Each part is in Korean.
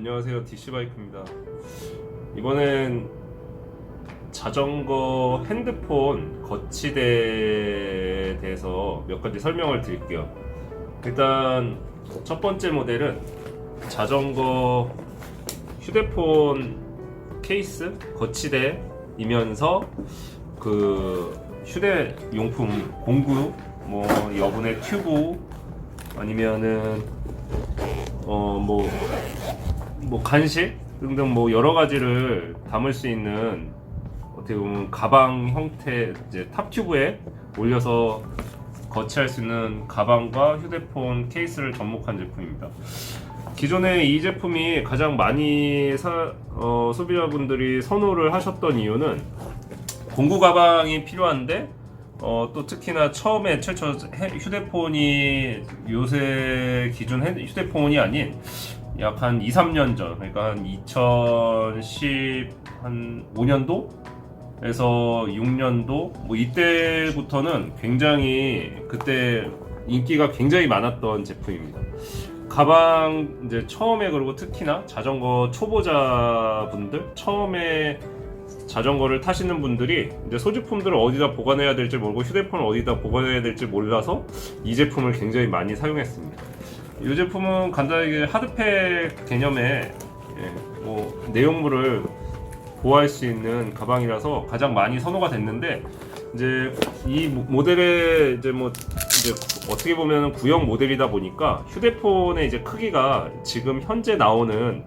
안녕하세요. DC바이크입니다. 이번엔 자전거 핸드폰 거치대에 대해서 몇 가지 설명을 드릴게요. 일단 첫 번째 모델은 자전거 휴대폰 케이스 거치대이면서 그 휴대용품 공구 뭐 여분의 튜브 아니면은 어뭐 뭐 간식 등등 뭐 여러 가지를 담을 수 있는 어떻게 보면 가방 형태 이제 탑튜브에 올려서 거치할 수 있는 가방과 휴대폰 케이스를 접목한 제품입니다. 기존에 이 제품이 가장 많이 사- 어, 소비자분들이 선호를 하셨던 이유는 공구 가방이 필요한데 어, 또 특히나 처음에 최초 해- 휴대폰이 요새 핸- 휴대폰이 아닌 약 한 2, 3년 전, 그러니까 한 2010 한 5년도에서 6년도 뭐 이때부터는 굉장히 그때 인기가 굉장히 많았던 제품입니다. 가방 이제 처음에 그리고 특히나 자전거 초보자분들 처음에 자전거를 타시는 분들이 이제 소지품들을 어디다 보관해야 될지 모르고 휴대폰을 어디다 보관해야 될지 몰라서 이 제품을 굉장히 많이 사용했습니다. 이 제품은 간단하게 하드팩 개념의 예, 뭐 내용물을 보호할 수 있는 가방이라서 가장 많이 선호가 됐는데 이제 이 모- 모델의 이제 뭐 이제 어떻게 보면 구형 모델이다 보니까 휴대폰의 이제 크기가 지금 현재 나오는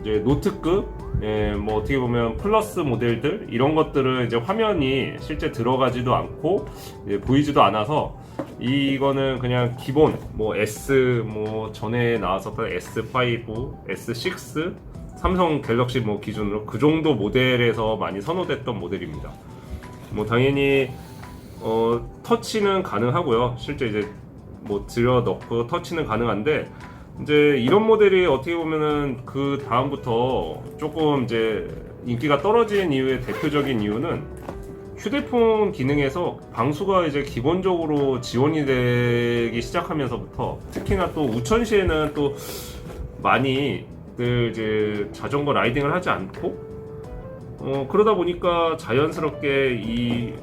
이제 노트급 예, 뭐 어떻게 보면 플러스 모델들 이런 것들은 이제 화면이 실제 들어가지도 않고 예, 보이지도 않아서 이거는 그냥 기본 뭐 S 뭐 전에 나왔었던 S5, S6, 삼성 갤럭시 뭐 기준으로 그 정도 모델에서 많이 선호됐던 모델입니다. 뭐 당연히 어 터치는 가능하고요. 실제 이제 뭐 들여 넣고 터치는 가능한데 이제 이런 모델이 어떻게 보면은 그 다음부터 조금 이제 인기가 떨어진 이유의 대표적인 이유는 휴대폰 기능에서 방수가 이제 기본적으로 지원이 되기 시작하면서부터 특히나 또 우천시에는 또 많이들 이제 자전거 라이딩을 하지 않고 어 그러다 보니까 자연스럽게 이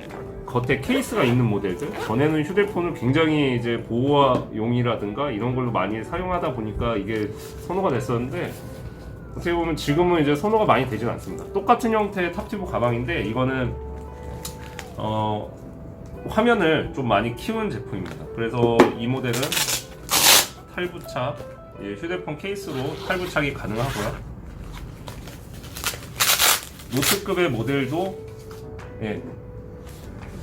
겉에 케이스가 있는 모델들 전에는 휴대폰을 굉장히 이제 보호용이라든가 이런 걸로 많이 사용하다 보니까 이게 선호가 됐었는데 어떻게 보면 지금은 이제 선호가 많이 되진 않습니다. 똑같은 형태의 탑티브 가방인데 이거는 어, 화면을 좀 많이 키운 제품입니다. 그래서 이 모델은 탈부착, 예, 휴대폰 케이스로 탈부착이 가능하고요. 노트급의 모델도 예,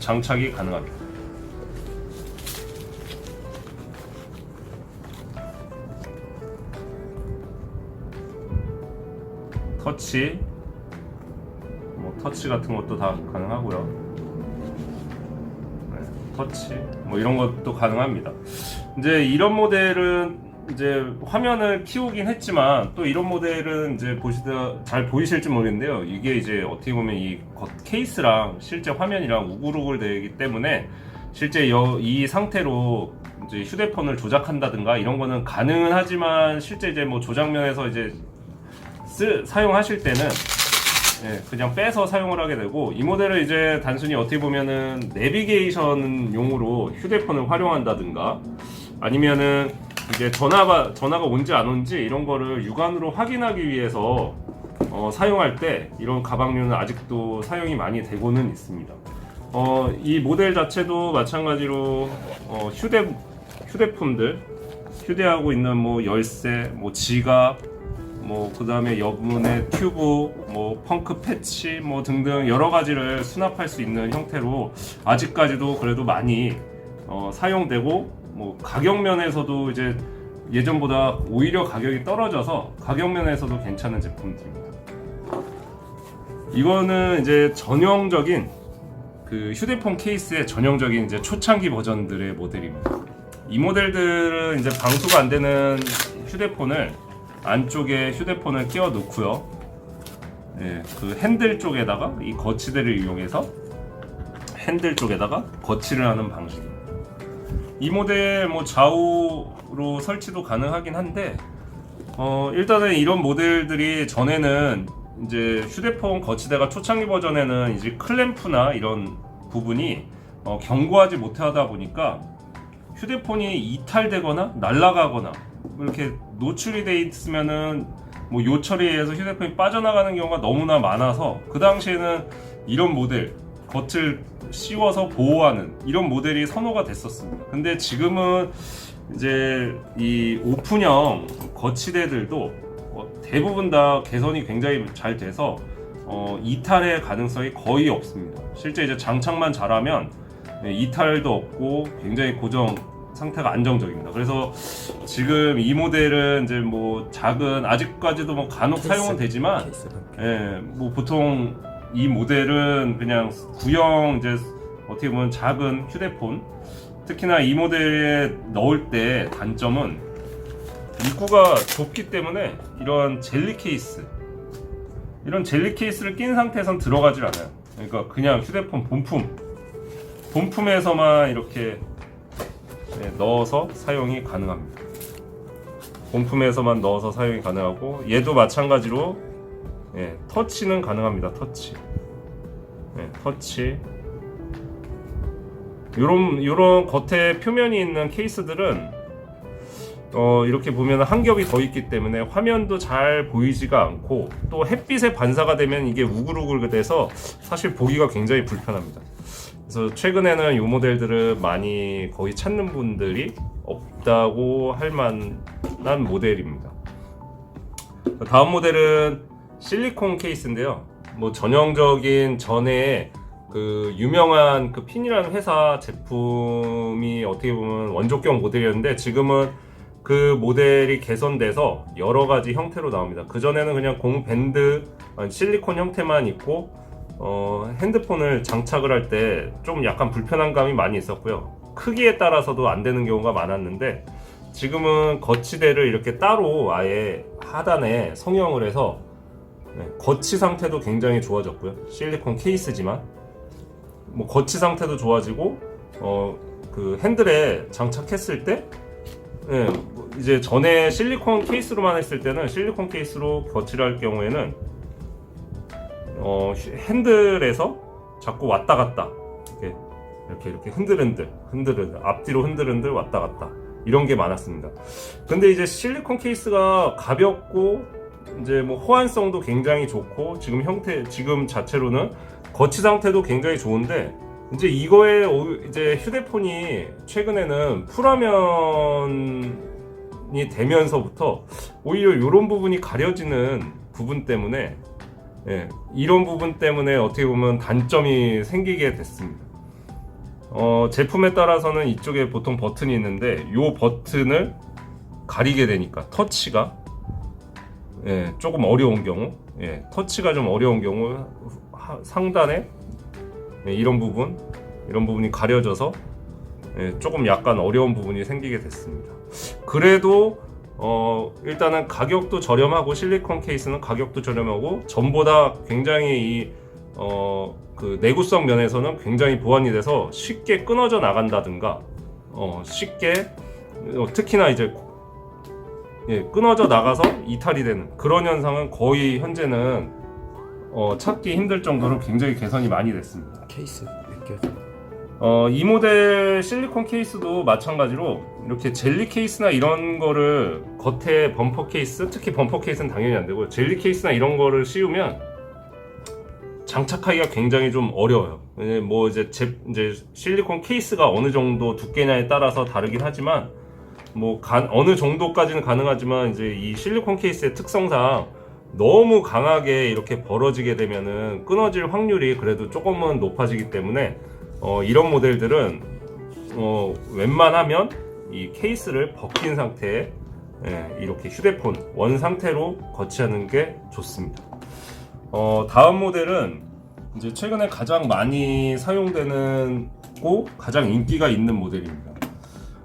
장착이 가능합니다. 터치, 뭐 터치 같은 것도 다 가능하고요. 네, 터치 뭐 이런 것도 가능합니다. 이제 이런 모델은 이제 화면을 키우긴 했지만 또 이런 모델은 이제 보시다 잘 보이실지 모르겠는데요. 이게 이제 어떻게 보면 이겉 케이스랑 실제 화면이랑 우글우글 되기 때문에 실제 여- 이 상태로 이제 휴대폰을 조작한다든가 이런 거는 가능은 하지만 실제 이제 뭐 조작면에서 이제 쓰, 사용하실 때는 예, 그냥 빼서 사용을 하게 되고 이 모델은 이제 단순히 어떻게 보면은 내비게이션 용으로 휴대폰을 활용한다든가 아니면은 이제 전화가 전화가 온지 안 온지 이런 거를 육안으로 확인하기 위해서 어, 사용할 때 이런 가방류는 아직도 사용이 많이 되고는 있습니다. 어, 이 모델 자체도 마찬가지로 어, 휴대 휴대품들 휴대하고 있는 뭐 열쇠, 뭐 지갑, 뭐 그다음에 여분의 튜브, 뭐 펑크 패치, 뭐 등등 여러 가지를 수납할 수 있는 형태로 아직까지도 그래도 많이 어, 사용되고 뭐 가격 면에서도 이제 예전보다 오히려 가격이 떨어져서 가격 면에서도 괜찮은 제품들입니다. 이거는 이제 전형적인 그 휴대폰 케이스의 전형적인 이제 초창기 버전들의 모델입니다. 이 모델들은 이제 방수가 안 되는 휴대폰을 안쪽에 휴대폰을 끼워 놓고요. 예, 그 핸들 쪽에다가 이 거치대를 이용해서 핸들 쪽에다가 거치를 하는 방식입니다. 이 모델 뭐 좌우로 설치도 가능하긴 한데 어, 일단은 이런 모델들이 전에는 이제 휴대폰 거치대가 초창기 버전에는 이제 클램프나 이런 부분이 어, 견고하지 못하다 보니까 휴대폰이 이탈되거나 날아가거나 이렇게 노출이 돼 있으면은 뭐 요철에 의해서 휴대폰이 빠져나가는 경우가 너무나 많아서 그 당시에는 이런 모델 겉을 씌워서 보호하는 이런 모델이 선호가 됐었습니다. 근데 지금은 이제 이 오픈형 거치대들도 어, 대부분 다 개선이 굉장히 잘 돼서 어, 이탈의 가능성이 거의 없습니다. 실제 이제 장착만 잘하면 네, 이탈도 없고 굉장히 고정 상태가 안정적입니다. 그래서 지금 이 모델은 이제 뭐 작은 아직까지도 뭐 간혹 사용은 되지만. 예, 뭐 보통 이 모델은 그냥 구형 이제 어떻게 보면 작은 휴대폰 특히나 이 모델에 넣을 때 단점은 입구가 좁기 때문에 이런 젤리 케이스 이런 젤리 케이스를 낀 상태에선 들어가질 않아요. 그러니까 그냥 휴대폰 본품 본품에서만 이렇게 네, 넣어서 사용이 가능합니다. 본품에서만 넣어서 사용이 가능하고 얘도 마찬가지로 예, 터치는 가능합니다. 터치. 예, 터치. 요런 요런 겉에 표면이 있는 케이스들은 어, 이렇게 보면 한 겹이 더 있기 때문에 화면도 잘 보이지가 않고 또 햇빛에 반사가 되면 이게 우글우글 돼서 사실 보기가 굉장히 불편합니다. 그래서 최근에는 이 모델들을 많이 거의 찾는 분들이 없다고 할 만한 모델입니다. 다음 모델은 실리콘 케이스인데요. 뭐 전형적인 전에 그 유명한 그 핀이라는 회사 제품이 어떻게 보면 원조격 모델이었는데 지금은 그 모델이 개선돼서 여러 가지 형태로 나옵니다. 그 전에는 그냥 공 밴드 실리콘 형태만 있고 어, 핸드폰을 장착을 할 때 좀 약간 불편한 감이 많이 있었고요. 크기에 따라서도 안 되는 경우가 많았는데 지금은 거치대를 이렇게 따로 아예 하단에 성형을 해서 네, 거치 상태도 굉장히 좋아졌고요. 실리콘 케이스지만 뭐 거치 상태도 좋아지고 어 그 핸들에 장착했을 때 예, 뭐 이제 전에 실리콘 케이스로만 했을 때는 실리콘 케이스로 거치를 할 경우에는 어 휴- 핸들에서 자꾸 왔다 갔다 이렇게 이렇게 이렇게 흔들흔들 흔들흔들 앞뒤로 흔들흔들 왔다 갔다 이런 게 많았습니다. 근데 이제 실리콘 케이스가 가볍고 이제 뭐 호환성도 굉장히 좋고 지금 형태 지금 자체로는 거치 상태도 굉장히 좋은데 이제 이거에 오- 이제 휴대폰이 최근에는 풀화면이 되면서부터 오히려 이런 부분이 가려지는 부분 때문에 예, 이런 부분 때문에 어떻게 보면 단점이 생기게 됐습니다. 어, 제품에 따라서는 이쪽에 보통 버튼이 있는데 이 버튼을 가리게 되니까 터치가 예, 조금 어려운 경우, 예, 터치가 좀 어려운 경우 하- 상단에 예, 이런 부분, 이런 부분이 가려져서 예, 조금 약간 어려운 부분이 생기게 됐습니다. 그래도 어, 일단은 가격도 저렴하고 실리콘 케이스는 가격도 저렴하고 전보다 굉장히 이 어, 그 내구성 면에서는 굉장히 보완이 돼서 쉽게 끊어져 나간다든가 어, 쉽게 어, 특히나 이제 예, 끊어져 나가서 이탈이 되는 그런 현상은 거의 현재는 어, 찾기 힘들 정도로 굉장히 개선이 많이 됐습니다. 케이스 몇 개? 어, 이 모델 실리콘 케이스도 마찬가지로 이렇게 젤리 케이스나 이런 거를 겉에 범퍼 케이스, 특히 범퍼 케이스는 당연히 안 되고 젤리 케이스나 이런 거를 씌우면 장착하기가 굉장히 좀 어려워요. 뭐 이제 제, 이제 실리콘 케이스가 어느 정도 두께냐에 따라서 다르긴 하지만 뭐 간- 어느 정도까지는 가능하지만 이제 이 실리콘 케이스의 특성상 너무 강하게 이렇게 벌어지게 되면은 끊어질 확률이 그래도 조금은 높아지기 때문에 어, 이런 모델들은 어, 웬만하면 이 케이스를 벗긴 상태에 예, 이렇게 휴대폰 원 상태로 거치하는 게 좋습니다. 어, 다음 모델은 이제 최근에 가장 많이 사용되는 고 가장 인기가 있는 모델입니다.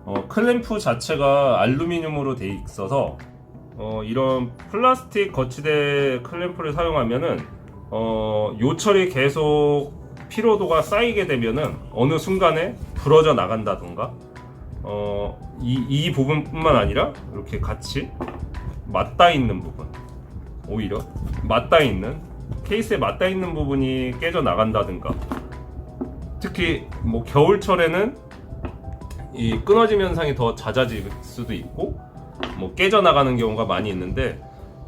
어, 클램프 자체가 알루미늄으로 돼 있어서 어, 이런 플라스틱 거치대 클램프를 사용하면은 어, 요철이 계속 피로도가 쌓이게 되면은 어느 순간에 부러져 나간다던가 어, 이, 이 부분뿐만 아니라 이렇게 같이 맞닿아 있는 부분 오히려 맞닿아 있는 케이스에 맞닿아 있는 부분이 깨져 나간다든가. 특히 뭐 겨울철에는 이 끊어짐 현상이 더 잦아질 수도 있고 뭐 깨져 나가는 경우가 많이 있는데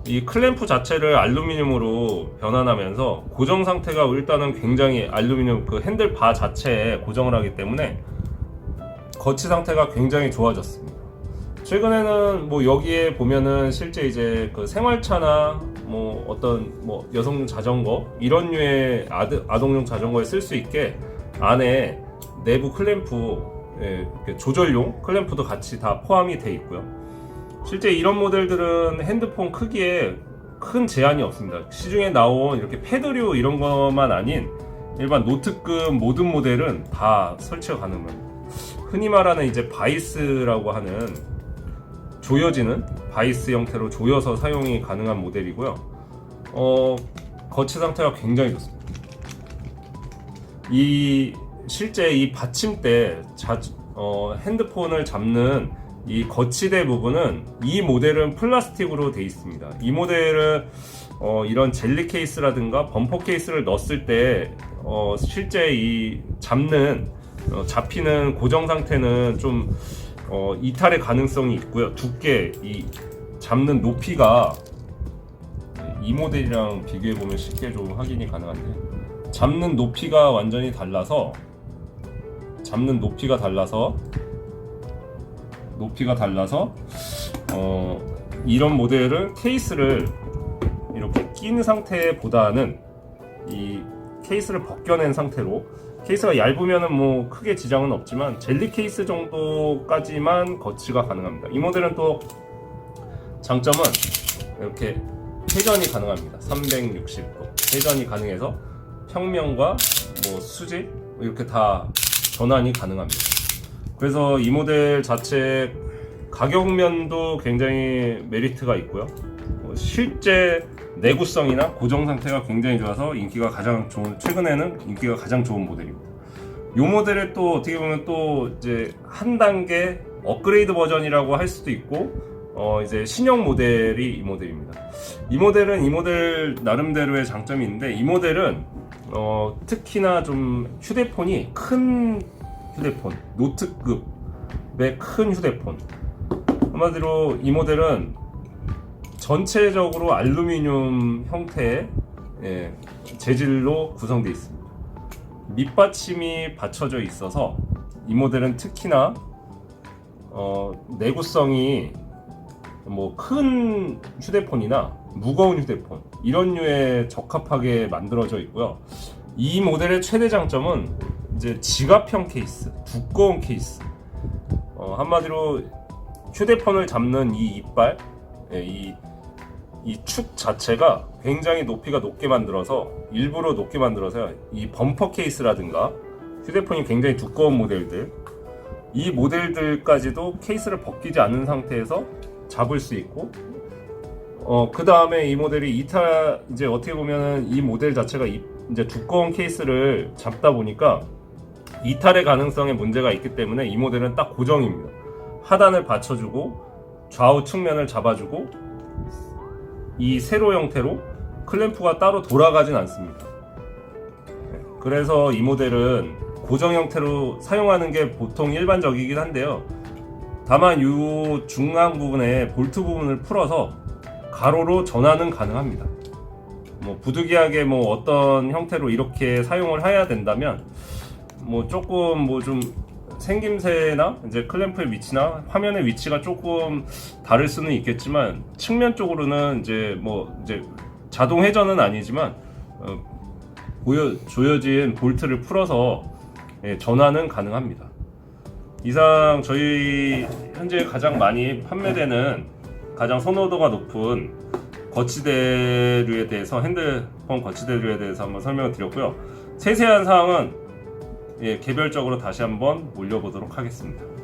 이 클램프 자체를 알루미늄으로 변환하면서 고정 상태가 일단은 굉장히 알루미늄 그 핸들 바 자체에 고정을 하기 때문에 거치 상태가 굉장히 좋아졌습니다. 최근에는 뭐 여기에 보면은 실제 이제 그 생활차나 뭐 어떤 뭐 여성 자전거 이런 류의 아드, 아동용 자전거에 쓸 수 있게 안에 내부 클램프 예, 조절용 클램프도 같이 다 포함이 돼 있고요. 실제 이런 모델들은 핸드폰 크기에 큰 제한이 없습니다. 시중에 나온 이렇게 패드류 이런 것만 아닌 일반 노트급 모든 모델은 다 설치가 가능합니다. 흔히 말하는 이제 바이스라고 하는 조여지는 바이스 형태로 조여서 사용이 가능한 모델이고요. 어, 거치 상태가 굉장히 좋습니다. 이 실제 이 받침대 자, 어, 핸드폰을 잡는 이 거치대 부분은 이 모델은 플라스틱으로 되어 있습니다. 이 모델은 어, 이런 젤리 케이스라든가 범퍼 케이스를 넣었을 때 어, 실제 이 잡는 어, 잡히는 고정 상태는 좀 어, 이탈의 가능성이 있고요. 두께 이 잡는 높이가 이 모델이랑 비교해 보면 쉽게 좀 확인이 가능한데 잡는 높이가 완전히 달라서 잡는 높이가 달라서 높이가 달라서 어, 이런 모델은 케이스를 이렇게 낀 상태보다는 이 케이스를 벗겨낸 상태로 케이스가 얇으면은 뭐 크게 지장은 없지만 젤리 케이스 정도까지만 거치가 가능합니다. 이 모델은 또 장점은 이렇게 회전이 가능합니다. 360도 회전이 가능해서 평면과 뭐 수직 이렇게 다 전환이 가능합니다. 그래서 이 모델 자체 가격면도 굉장히 메리트가 있고요. 어, 실제 내구성이나 고정 상태가 굉장히 좋아서 인기가 가장 좋은 최근에는 인기가 가장 좋은 모델입니다. 이 모델을 또 어떻게 보면 또 이제 한 단계 업그레이드 버전이라고 할 수도 있고 어 이제 신형 모델이 이 모델입니다. 이 모델은 이 모델 나름대로의 장점이 있는데 이 모델은 어 특히나 좀 휴대폰이 큰 휴대폰 노트급의 큰 휴대폰 한마디로 이 모델은 전체적으로 알루미늄 형태의 예, 재질로 구성되어 있습니다. 밑받침이 받쳐져 있어서 이 모델은 특히나 어, 내구성이 뭐 큰 휴대폰이나 무거운 휴대폰 이런 류에 적합하게 만들어져 있고요. 이 모델의 최대 장점은 이제 지갑형 케이스, 두꺼운 케이스. 어, 한마디로 휴대폰을 잡는 이 이빨, 예, 이 이 축 자체가 굉장히 높이가 높게 만들어서 일부러 높게 만들어서 이 범퍼 케이스라든가 휴대폰이 굉장히 두꺼운 모델들 이 모델들까지도 케이스를 벗기지 않은 상태에서 잡을 수 있고 어 그 다음에 이 모델이 이탈 이제 어떻게 보면은 이 모델 자체가 이, 이제 두꺼운 케이스를 잡다 보니까 이탈의 가능성에 문제가 있기 때문에 이 모델은 딱 고정입니다. 하단을 받쳐주고 좌우 측면을 잡아주고 이 세로 형태로 클램프가 따로 돌아가진 않습니다. 네, 그래서 이 모델은 고정 형태로 사용하는 게 보통 일반적이긴 한데요. 다만 이 중앙 부분에 볼트 부분을 풀어서 가로로 전환은 가능합니다. 뭐 부득이하게 뭐 어떤 형태로 이렇게 사용을 해야 된다면 뭐 조금 뭐 좀 생김새나 이제 클램프의 위치나 화면의 위치가 조금 다를 수는 있겠지만 측면 쪽으로는 이제 뭐 이제 자동 회전은 아니지만 어, 보여, 조여진 볼트를 풀어서 예, 전환은 가능합니다. 이상 저희 현재 가장 많이 판매되는 가장 선호도가 높은 거치대류에 대해서 핸드폰 거치대류에 대해서 한번 설명을 드렸고요. 세세한 사항은 예, 개별적으로 다시 한번 올려보도록 하겠습니다.